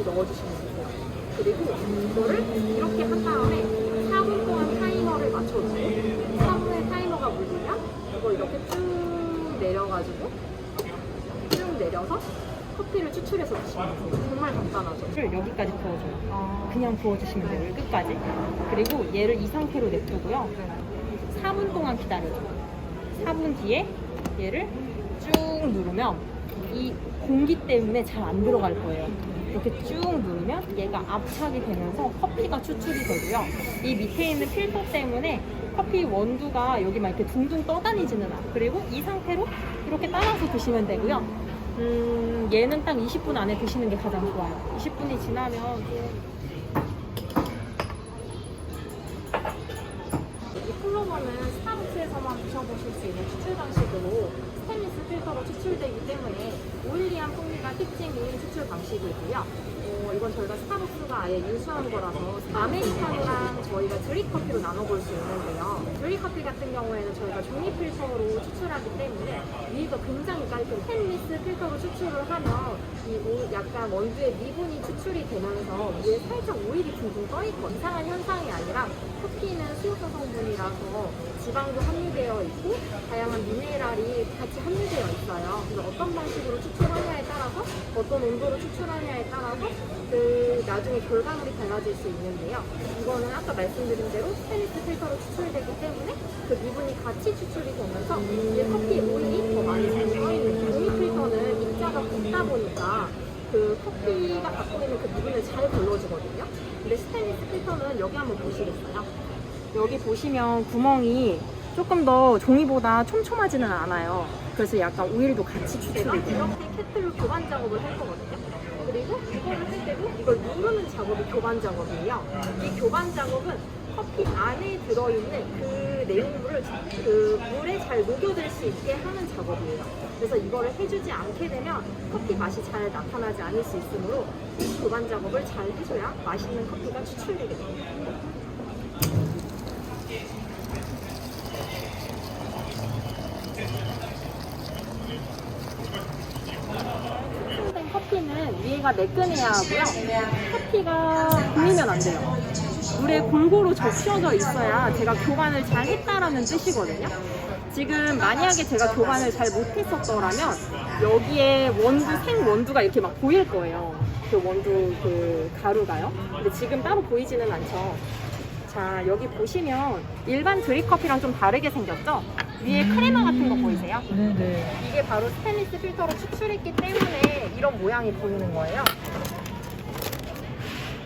여기까지 넣어주시면 돼요. 그리고 이거를 이렇게 한 다음에 4분 동안 타이머를 맞춰주세요. 4분의 타이머가 물리면 이걸 이렇게 쭉 내려가지고 쭉 내려서 커피를 추출해서 드시면 돼요. 정말 간단하죠. 여기까지 부어줘요. 아. 그냥 부어주시면 돼요. 끝까지. 그리고 얘를 이 상태로 냅두고요. 4분 동안 기다려줘요. 4분 뒤에 얘를 쭉 누르면 이 공기 때문에 잘 안 들어갈 거예요. 이렇게 쭉 누르면 얘가 압착이 되면서 커피가 추출이 되고요. 이 밑에 있는 필터 때문에 커피 원두가 여기 막 이렇게 둥둥 떠다니지는 않아. 그리고 이 상태로 이렇게 따라서 드시면 되고요. 음, 얘는 딱 20분 안에 드시는 게 가장 좋아요. 20분이 지나면 이 플로버는 스타벅스에서만 드셔보실 수 있는 추출 방식으로 스테인리스 필터로 추출되기 때문에 오일리한 풍미가 특징인 추출 방식이고요. 어, 이건 저희가 스타벅스가 아예 인수한 거라서 아메리카노랑 저희가 드립 커피로 나눠볼 수 있는데요. 드립 커피 같은 경우에는 저희가 종이 필터로 추출하기 때문에 위가 굉장히 깔끔 스테인리스 필터로 추출을 하면 이 오- 약간 원두의 미분이 추출이 되면서 위에 살짝 오일이 둥둥 떠있고 이상한 현상이 아니라 커피는 수용성 성분이라서 지방도 함유되어 있고 다양한 미네랄이 같이 함유되어 있어요. 그래서 어떤 방식으로 추출 하냐에 따라서 어떤 온도로 추출하냐에 따라서 그 나중에 결과물이 달라질 수 있는데요. 이거는 아까 말씀드린 대로 스테인리스 필터로 추출되기 때문에 그 미분이 같이 추출이 되면서 이제 커피 오일이 더 많이 잘 떠있는 종이 필터는 입자가 붙다 보니까 그 커피가 갖고 있는 그 미분을 잘 걸러주거든요. 근데 스테인리스 필터는 여기 한번 보시겠어요? 여기 보시면 구멍이 조금 더 종이보다 촘촘하지는 않아요. 그래서 약간 오일도 같이 추출이 돼요. 이렇게 캐틀로 교반 작업을 할 거거든요. 그리고 이거를 할 때도 이걸 누르는 작업이 교반 작업이에요. 이 교반 작업은 커피 안에 들어있는 그 내용물을 그 물에 잘 녹여들 수 있게 하는 작업이에요. 그래서 이거를 해주지 않게 되면 커피 맛이 잘 나타나지 않을 수 있으므로 이 교반 작업을 잘 해줘야 맛있는 커피가 추출되게 됩니다. 추출된 위에가 매끈해야 하고요. 커피가 불리면 안 돼요. 물에 골고루 적셔져 있어야 제가 교반을 잘 했다라는 뜻이거든요. 지금 만약에 제가 교반을 잘 못했었더라면 여기에 원두, 생 원두가 이렇게 막 보일 거예요. 그 원두 그 가루가요. 근데 지금 따로 보이지는 않죠. 자, 여기 보시면 일반 드립커피랑 좀 다르게 생겼죠? 위에 크레마 같은 거 보이세요? 네네. 이게 바로 스테인리스 필터로 추출했기 때문에 이런 모양이 보이는 거예요.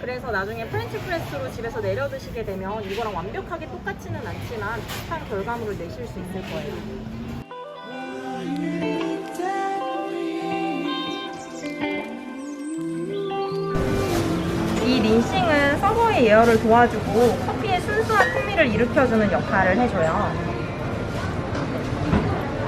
그래서 나중에 프렌치 프레스로 집에서 내려 드시게 되면 이거랑 완벽하게 똑같지는 않지만 비슷한 결과물을 내실 수 있을 거예요. 이 린싱은 서버의 예열을 도와주고 순수한 풍미를 일으켜주는 역할을 해줘요.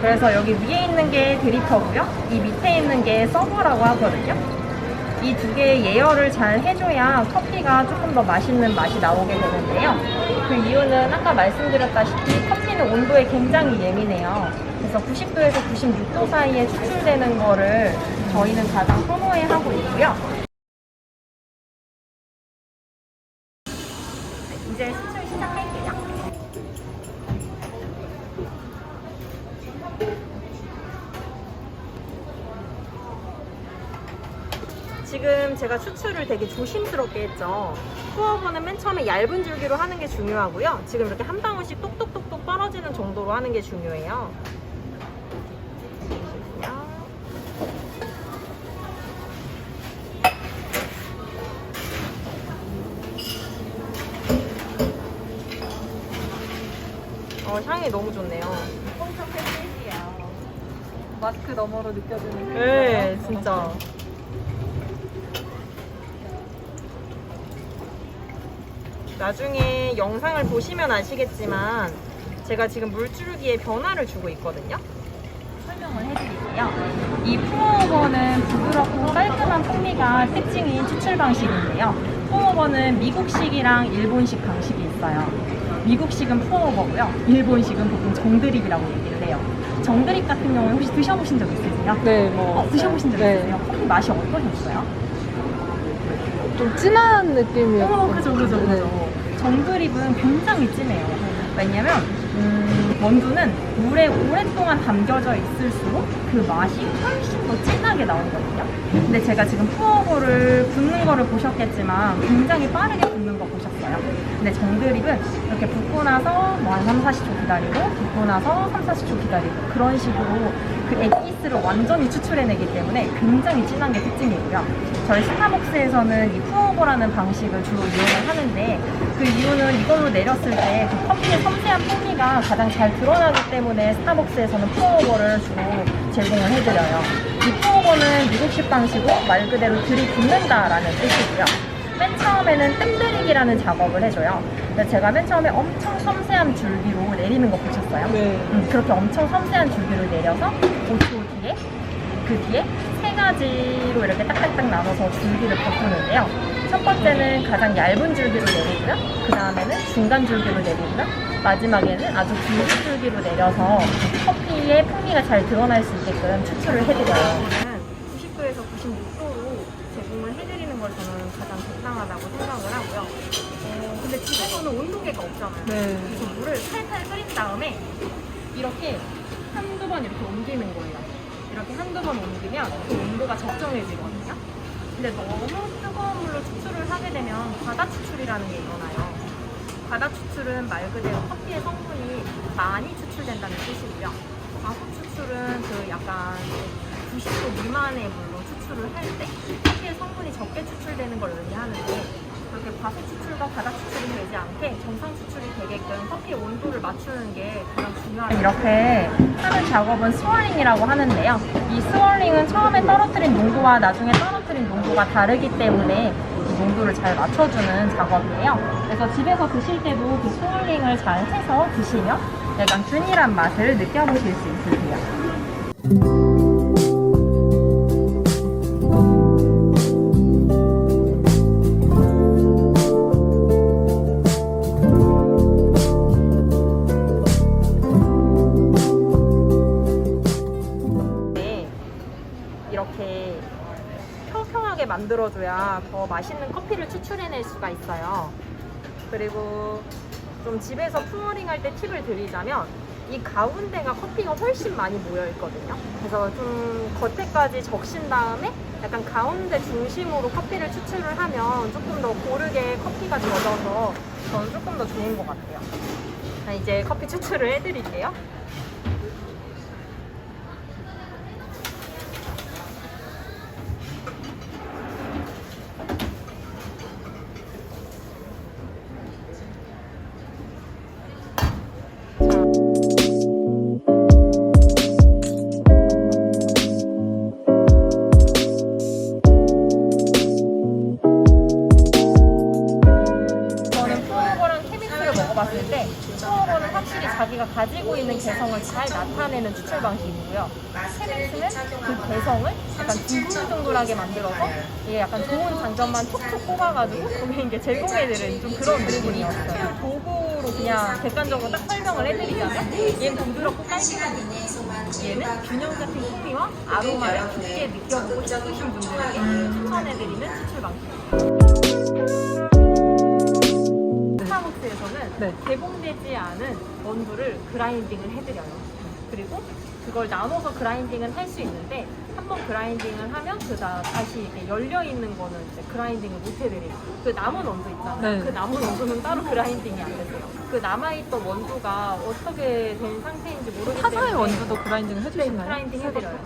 그래서 여기 위에 있는 게 드리퍼고요. 이 밑에 있는 게 서버라고 하거든요. 이 두 개의 예열을 잘 해줘야 커피가 조금 더 맛있는 맛이 나오게 되는데요. 그 이유는 아까 말씀드렸다시피 커피는 온도에 굉장히 예민해요. 그래서 90도에서 96도 사이에 추출되는 거를 저희는 가장 선호해 하고 있고요. 지금 제가 추출을 되게 조심스럽게 했죠. 투어버는 맨 처음에 얇은 줄기로 하는 게 중요하고요. 지금 이렇게 한 방울씩 똑똑똑똑 떨어지는 정도로 하는 게 중요해요. 어, 향이 너무 좋네요. 엄청 팬이야. 마스크 너머로 느껴지는 네, 진짜. 나중에 영상을 보시면 아시겠지만 제가 지금 물줄기에 변화를 주고 있거든요. 설명을 해드릴게요. 이 푸어버는 부드럽고 깔끔한 풍미가 특징인 추출 방식인데요. 푸어버는 미국식이랑 일본식 방식이 있어요. 미국식은 푸어버고요. 일본식은 보통 정드립이라고 얘기를 해요. 정드립 같은 경우에 혹시 드셔보신 적 있으세요? 네, 뭐. 어, 드셔보신 적 네. 있으세요? 커피 맛이 어떠셨어요? 좀 진한 느낌이었어요. 어, 그죠, 그죠, 네. 그죠. 정드립은 굉장히 진해요. 왜냐면, 음, 원두는 물에 오랫동안 담겨져 있을수록 그 맛이 훨씬 더 진하게 나오거든요. 근데 제가 지금 푸어볼을 붓는 거를 보셨겠지만 굉장히 빠르게 붓는 거 보셨어요. 근데 정드립은 이렇게 붓고 나서 뭐 한 3, 40초 기다리고 붓고 나서 3, 40초 기다리고 그런 식으로 그 액기스를 완전히 추출해내기 때문에 굉장히 진한 게 특징이고요. 저희 스타벅스에서는 이 푸어볼하는 방식을 주로 이용을 하는데 그 이유는 이걸로 내렸을 때 그 커피의 섬세한 풍미가 가장 잘 드러나기 때문에 스타벅스에서는 푸어볼을 주로 제공을 해드려요. 이 푸어볼은 미국식 방식으로 말 그대로 들이붓는다라는 뜻이고요. 맨 처음에는 뜸들이기라는 작업을 해줘요. 근데 제가 맨 처음에 엄청 섬세한 줄기로 내리는 거 보셨어요? 네. 음, 그렇게 엄청 섬세한 줄기로 내려서 5초 뒤에 그 뒤에 세 가지로 이렇게 딱딱딱 나눠서 줄기를 바꾸는데요. 첫 번째는 가장 얇은 줄기로 내리고요. 그 다음에는 중간 줄기로 내리고요. 마지막에는 아주 굵은 줄기로 내려서 커피의 풍미가 잘 드러날 수 있게끔 추출을 해드려요. 90도에서 96도로 제공을 해드리는 걸 저는 적당하다고 생각을 하고요. 어, 근데 집에서는 온도계가 없잖아요. 네. 그래서 물을 살살 끓인 다음에 이렇게 한두 번 이렇게 옮기는 거예요. 이렇게 한두 번 옮기면 그 온도가 적정해지거든요. 근데 너무 뜨거운 물로 추출을 하게 되면 과다 추출이라는 게 일어나요. 과다 추출은 말 그대로 커피의 성분이 많이 추출된다는 뜻이고요. 과속 추출은 그 약간 90도 미만의 물로 추출을 할 때 커피의 성분이 적게 추출되는 걸 의미하는데 그렇게 과속 추출과 과다 추출이 되지 않게 정상 추출이 되게끔 커피 온도를 맞추는 게 가장 중요해요. 이렇게 하는 작업은 스월링이라고 하는데요. 이 스월링은 처음에 떨어뜨린 농도와 나중에 떨어뜨린 농도가 다르기 때문에 이 농도를 잘 맞춰주는 작업이에요. 그래서 집에서 드실 때도 그 스월링을 잘 해서 드시면 약간 균일한 맛을 느껴보실 수 있으세요. 만들어줘야 더 맛있는 커피를 추출해낼 수가 있어요. 그리고 좀 집에서 푸어링 할 때 팁을 드리자면 이 가운데가 커피가 훨씬 많이 모여 있거든요. 그래서 좀 겉에까지 적신 다음에 약간 가운데 중심으로 커피를 추출을 하면 조금 더 고르게 커피가 젖어서 저는 조금 더 좋은 것 같아요. 자, 이제 커피 추출을 해드릴게요. 자기가 가지고 있는 개성을 잘 나타내는 추출 방식이고요. 케미스는 그 개성을 약간 둥글둥글하게 만들어서 이게 약간 좋은 장점만 톡톡 뽑아가지고 이제 제공해드리는 좀 그런 느낌이었어요. 도구로 그냥 객관적으로 딱 설명을 해드리자면 얘는 부드럽고 깔끔한 얘는 균형 잡힌 풍미와 아로마를 깊게 느껴보고 싶으신 분들에게 추천해드리는 추출 방식입니다. 스타벅스에서는 네. 제공되지 않은 원두를 그라인딩을 해드려요. 그리고 그걸 나눠서 그라인딩은 할 수 있는데 한번 그라인딩을 하면 그 다, 다시 이렇게 열려 있는 거는 이제 그라인딩을 못 해드려요. 그 남은 원두 있잖아요. 네. 그 남은 원두는 따로 그라인딩이 안 되세요. 그 남아있던 원두가 어떻게 된 상태인지 모르기 때문에 타사의 원두도 그라인딩을 네, 해주시나요? 그라인딩 해드려요.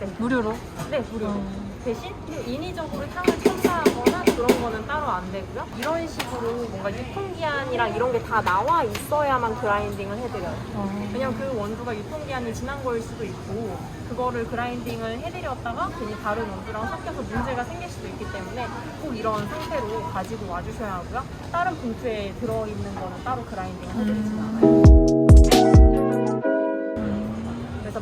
네. 무료로? 네, 무료. 어. 대신 인위적으로 향을 첨가하거나 그런 거는 따로 안 되고요. 이런 식으로 뭔가 유통기한이랑 이런 게 다 나와 있어야만 그라인딩을 해드려요. 어. 왜냐면 그 원두가 유통기한이 지난 거일 수도 있고 그거를 그라인딩을 해드렸다가 괜히 다른 원두랑 섞여서 문제가 생길 수도 있기 때문에 꼭 이런 상태로 가지고 와주셔야 하고요. 다른 봉투에 들어있는 거는 따로 그라인딩을 해드리진 않아요.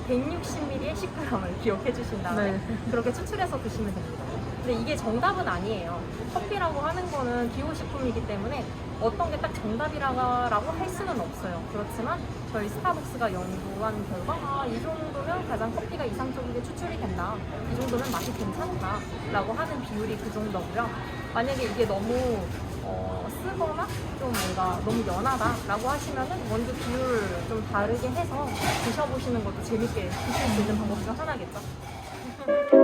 160ml의 10g을 기억해 주신 다음에 네. 그렇게 추출해서 드시면 됩니다. 근데 이게 정답은 아니에요. 커피라고 하는 거는 기호식품이기 때문에 어떤 게 딱 정답이라고 할 수는 없어요. 그렇지만 저희 스타벅스가 연구한 결과 아, 이 정도면 가장 커피가 이상적이게 추출이 된다. 이 정도면 맛이 괜찮다. 라고 하는 비율이 그 정도고요. 만약에 이게 너무 어, 쓰거나 좀 뭔가 너무 연하다라고 하시면은 원두 비율을 좀 다르게 해서 드셔보시는 것도 재밌게 드실 수 있는 방법 중 하나겠죠.